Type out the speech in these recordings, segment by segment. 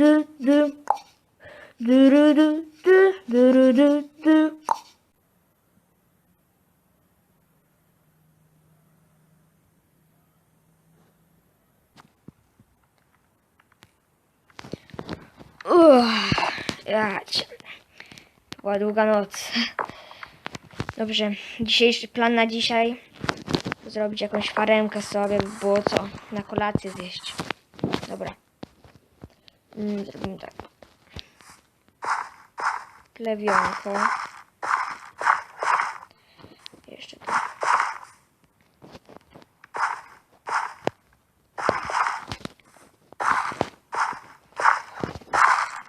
du-du-du-du. Du-du-du-du, du-du-du-du. Uff, ja cię. To była długa noc. Dobrze, dzisiejszy plan na dzisiaj zrobić jakąś faremkę sobie, by było co na kolację zjeść. Dobra. Mm, zrobimy tak. Klewionko. Jeszcze tu.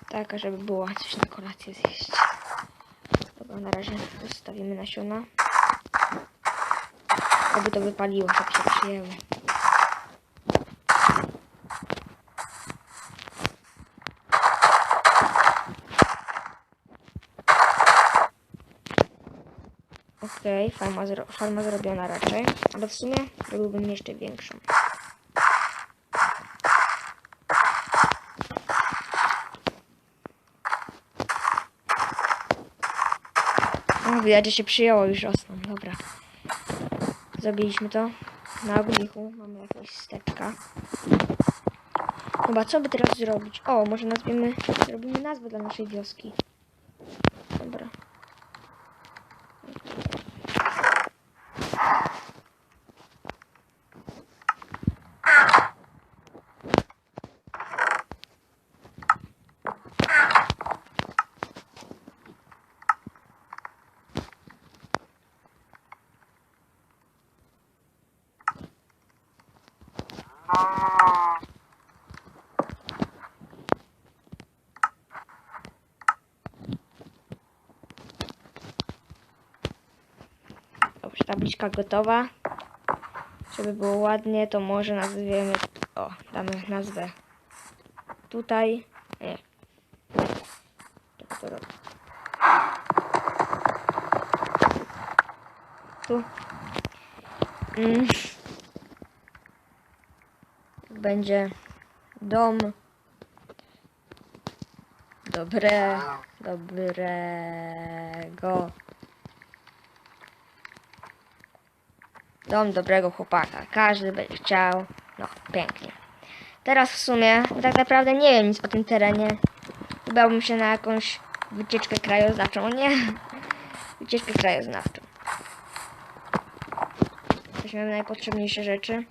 Taka, żeby było coś na kolację zjeść. Dobra, na razie zostawimy nasiona. Aby to wypaliło, żeby się przyjęły. Okej, farma, zro farma zrobiona raczej, ale w sumie robiłbym jeszcze większą. O, widać, że się przyjęło już rosną. Dobra. Zrobiliśmy to. Na ognichu mamy jakąś steczka. Chyba co by teraz zrobić? O, może nazwiemy, zrobimy nazwę dla naszej wioski. Dobra. Dobrze, tabliczka gotowa. Żeby było ładnie, to może nazwiemy... O, damy nazwę. Tutaj... Nie. To. Tu. Mm. Będzie dom dobre, dobrego Dom dobrego chłopaka. Każdy będzie chciał. No, pięknie. Teraz w sumie tak naprawdę nie wiem nic o tym terenie. Udałbym się na jakąś wycieczkę krajoznawczą. Nie! Wycieczkę krajoznawczą. Weźmiemy najpotrzebniejsze rzeczy.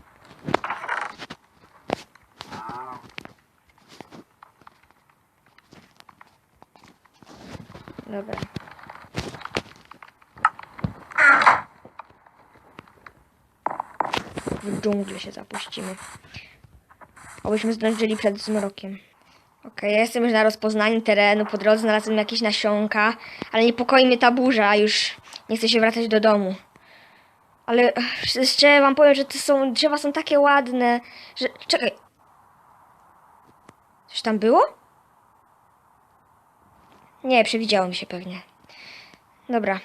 Dobra. W dżunglę się zapuścimy. Obyśmy zdążyli przed zmrokiem. Okej, ja jestem już na rozpoznaniu terenu. Po drodze znalazłem jakieś nasionka, ale niepokoi mnie ta burza. Już nie chcę się wracać do domu. Ale szczerze wam powiem, że te są, drzewa są takie ładne, że... Czekaj. Coś tam było? Nie, przewidziało mi się pewnie. Dobra.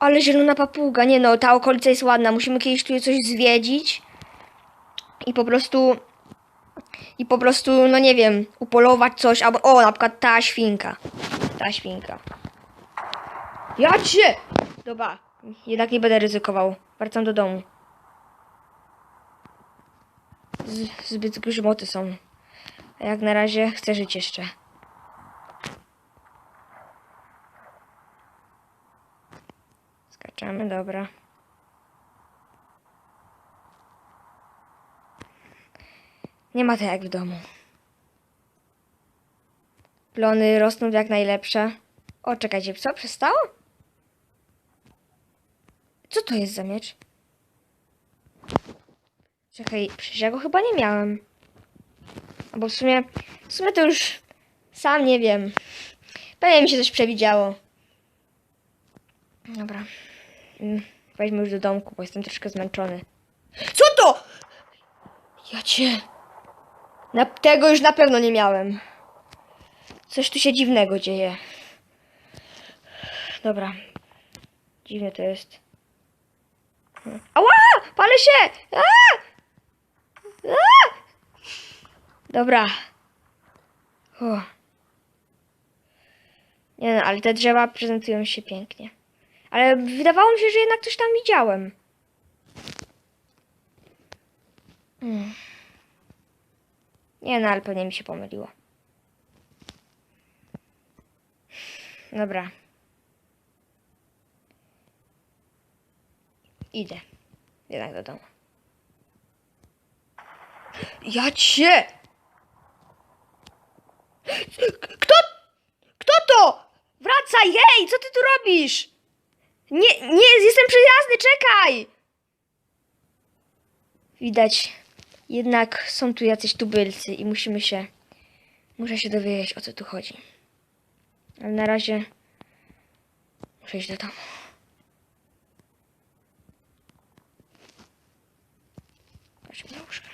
Ale zielona papuga, nie no, ta okolica jest ładna, musimy kiedyś tu coś zwiedzić i po prostu i po prostu, no nie wiem, upolować coś, albo o, na przykład ta świnka, ta świnka. Ja cię! Dobra, jednak nie będę ryzykował, wracam do domu. Z, zbyt grzmoty są. Jak na razie chcę żyć jeszcze. Skaczemy, dobra. Nie ma tak jak w domu. Plony rosną jak najlepsze. O, czekajcie, co? Przestało? Co to jest za miecz? Czekaj, przecież ja go chyba nie miałem. Bo w sumie, w sumie to już sam nie wiem. Pewnie mi się coś przewidziało. Dobra. Mm, Weźmy już do domku, bo jestem troszkę zmęczony. Co to? Ja cię... Na, tego już na pewno nie miałem. Coś tu się dziwnego dzieje. Dobra. Dziwne to jest. Ała! Palę się! A! A! Dobra. Nie no, ale te drzewa prezentują się pięknie. Ale wydawało mi się, że jednak coś tam widziałem. Hmm. Nie no, ale pewnie mi się pomyliło. Dobra. Idę. Jednak do domu. Ja cię! Kto? Kto to? Wracaj, hej, co ty tu robisz? Nie, nie, jestem przyjazny, czekaj! Widać, jednak są tu jacyś tubylcy i musimy się, muszę się dowiedzieć, o co tu chodzi. Ale na razie muszę iść do domu. Chodźmy do łóżka.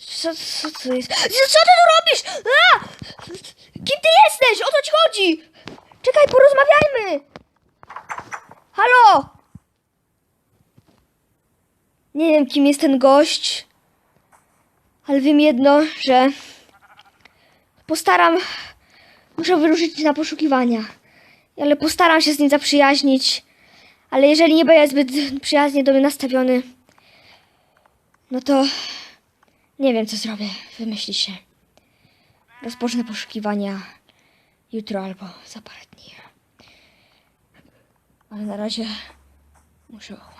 Co, co to jest? Co ty tu robisz? A! Kim ty jesteś? O co ci chodzi? Czekaj, porozmawiajmy! Halo! Nie wiem, kim jest ten gość, ale wiem jedno, że postaram. Muszę wyruszyć na poszukiwania, ale postaram się z nim zaprzyjaźnić. Ale jeżeli nie będzie zbyt przyjaznie do mnie nastawiony, no to nie wiem, co zrobię. Wymyśli się. Rozpocznę poszukiwania jutro albo za parę dni. Ale na razie muszę.